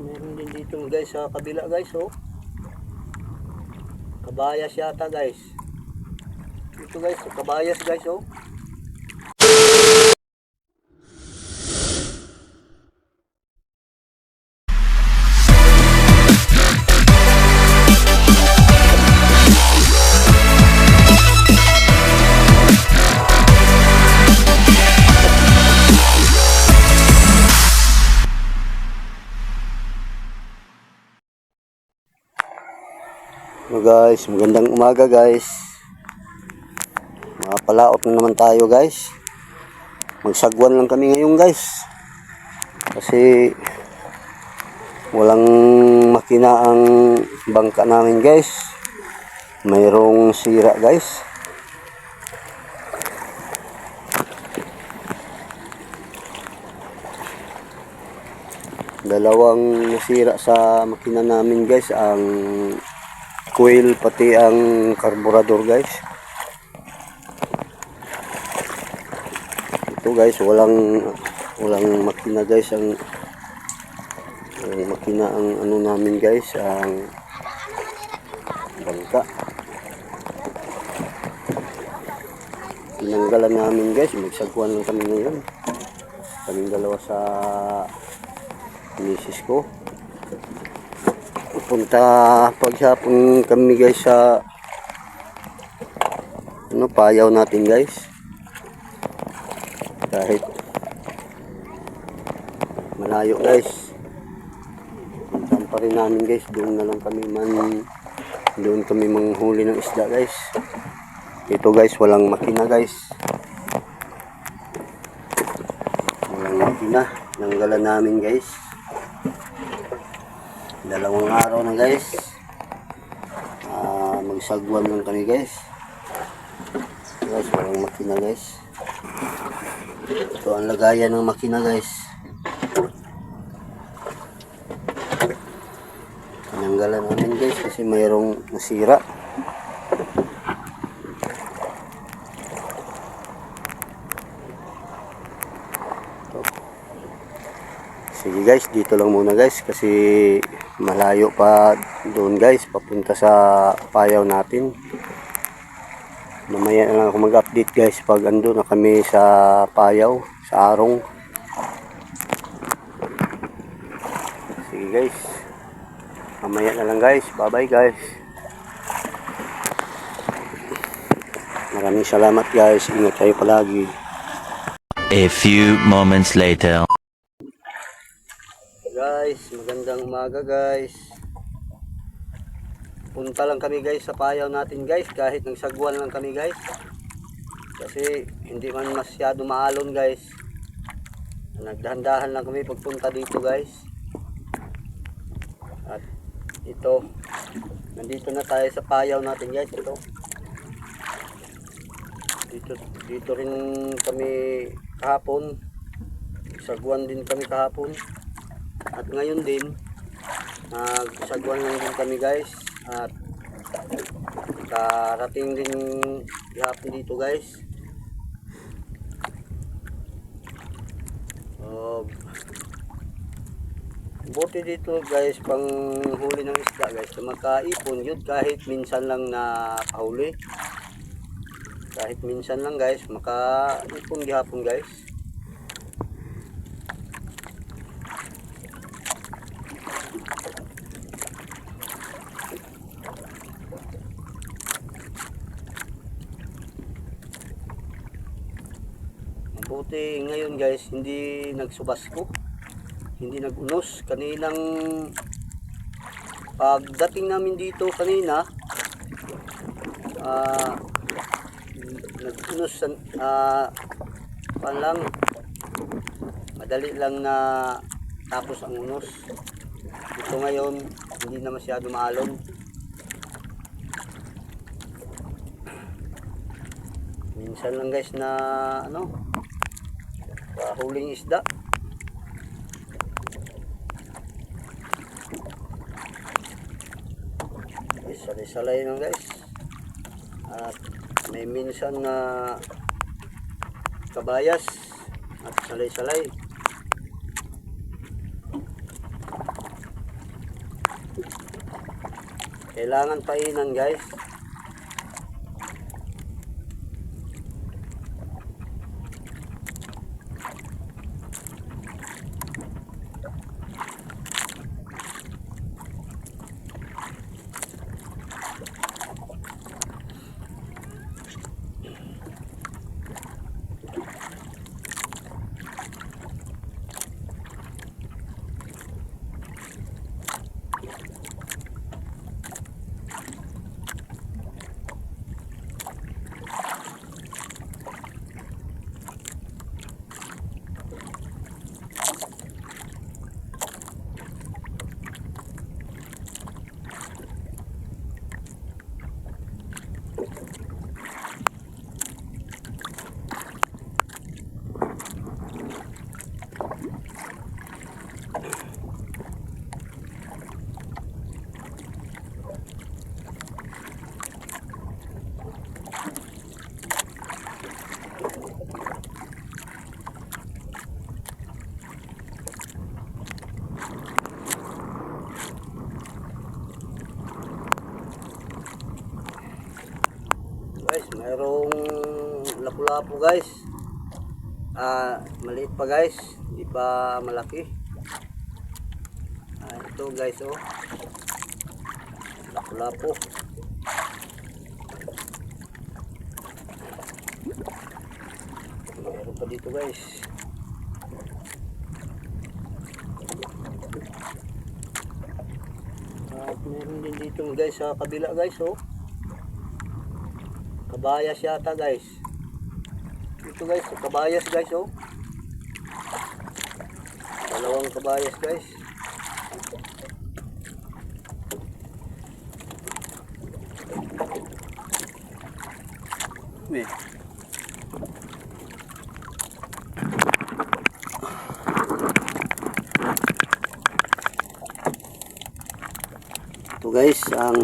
Meron din dito guys sa kabila guys oh. Kabayas yata guys. Ito guys, kabayas guys oh. Guys, magandang umaga guys. Mapalaot na naman tayo guys. Magsagwan lang kami ngayon guys. Kasi walang makina ang bangka namin guys. Mayroong sira guys. Dalawang nasira sa makina namin guys ang coil pati ang carburetor guys. Ito guys walang walang makina guys ang makina ang ano namin guys ang bangka. Tinanggalan namin guys. Magsagwan lang kami ngayon. Kaming dalawa sa misis ko punta paghapon kami guys sa ano payaw natin guys. Kahit malayo guys. Puntahan pa rin namin guys. Doon na lang kami man doon kami manghuli ng isda guys. Ito guys walang makina guys. Walang makina. Nanggalan namin guys dalawang araw na guys. Ah, magsagwan lang kami guys. Guys walang makina guys. Ito ang lagayan ng makina guys. Tinanggalan namin guys kasi mayroong nasira. Sige guys, dito lang muna guys kasi malayo pa doon guys papunta sa payaw natin. Mamaya na lang ako mag-update guys pag ando na kami sa payaw, sa arong. Sige guys. Mamaya na lang guys. Bye bye guys. Maraming salamat guys. Ingat kayo palagi. A few moments later. Guys, magandang umaga guys. Punta lang kami guys sa payaw natin guys kahit nagsagwan lang kami guys. Kasi hindi man masyado maalon guys. Nagdahan-dahan lang kami pagpunta dito guys. At ito, nandito na tayo sa payaw natin guys. Ito. Dito, dito rin kami kahapon. Sagwan din kami kahapon. At ngayon din, nagsagwan lang din kami guys. At karating din gihapon dito guys. So, buti dito guys, pang huli ng isda guys. Na magkaipon yun kahit minsan lang na pahuli. Kahit minsan lang guys, makaipon gihapon guys. Mabuti ngayon guys, hindi nagsubasko. Hindi nagunos. Kaninang pagdating namin dito kanina, ah nagunos ah pan lang madali lang na tapos ang unos. Ito ngayon, hindi na masyado maalon. Minsan lang guys na ano, sa huling isda. Salay-salay lang guys. At may minsan na kabayas at salay-salay kailangan painan guys. Lapu-lapu guys. Ah, maliit pa guys, hindi pa malaki. Ah, ito guys oh. Lapu-lapu. Meron pa dito guys. At meron din dito guys sa kabila guys oh. Kabayas yata guys. Ito guys, kabayas guys oh. Dalawang kabayas guys. Wait. Ito guys, ang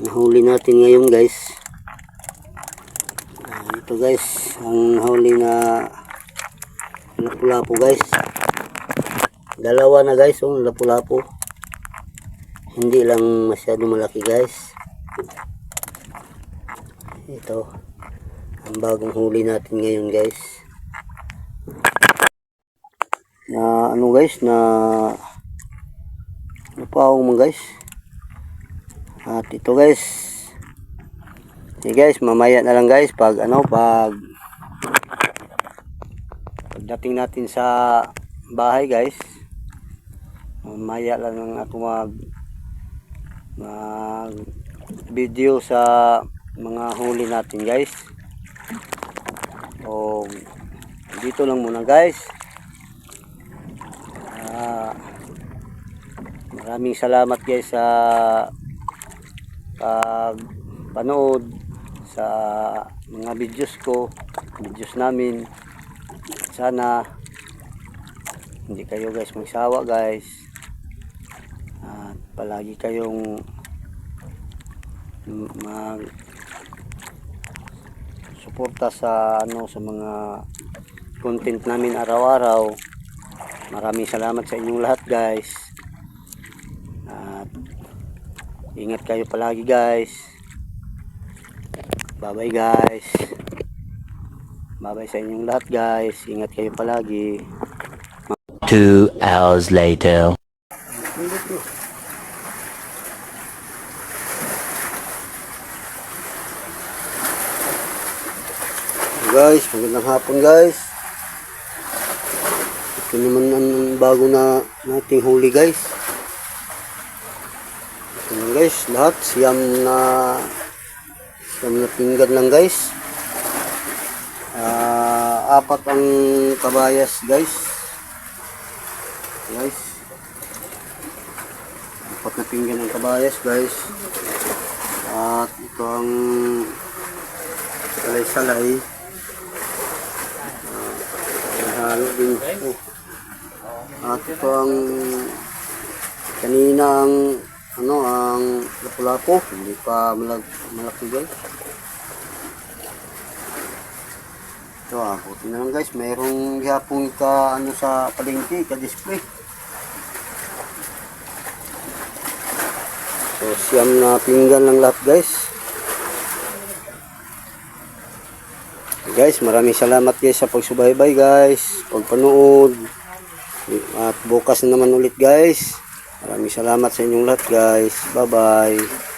nahuli natin ngayon guys. Ito guys, ang huli na lapu-lapu guys. Dalawa na guys, oh, lapu-lapu. Hindi lang masyado malaki guys. Ito, ang bagong huli natin ngayon guys. Na ano guys, na napawang mo guys. At ito guys, Okay guys, mamaya na lang guys pag ano pag pagdating natin sa bahay guys. Mamaya lang ang ako mag mag video sa mga huli natin guys. O dito lang muna guys. Ah, maraming salamat guys sa pag panood sa mga videos ko, videos namin. Sana hindi kayo guys magsawa guys. At palagi kayong mag suporta sa ano sa mga content namin araw-araw. Maraming salamat sa inyong lahat guys. At ingat kayo palagi guys. Bye-bye guys. Bye-bye sa inyong lahat guys. Ingat kayo palagi. Two hours later. Guys, magandang hapon guys. Ito naman ang bago na nating huli guys. Ito guys, lahat siyam na siyam na pinggan lang guys. Ah, apat ang kabayas guys. Guys. Apat na pinggan ang kabayas guys. At ito ang salay-salay. Halo din. Oh. At ito ang kanina ang ano ang lapu-lapu, hindi pa malag, malaki guys. Ito ah, buti na lang guys, mayroong hapon ka ano sa palengke, ka display. So, siyam na pinggan lang lahat guys. Guys, maraming salamat guys sa pagsubaybay guys, pagpanood. At bukas na naman ulit guys. Maraming salamat sa inyong lahat guys. Bye-bye.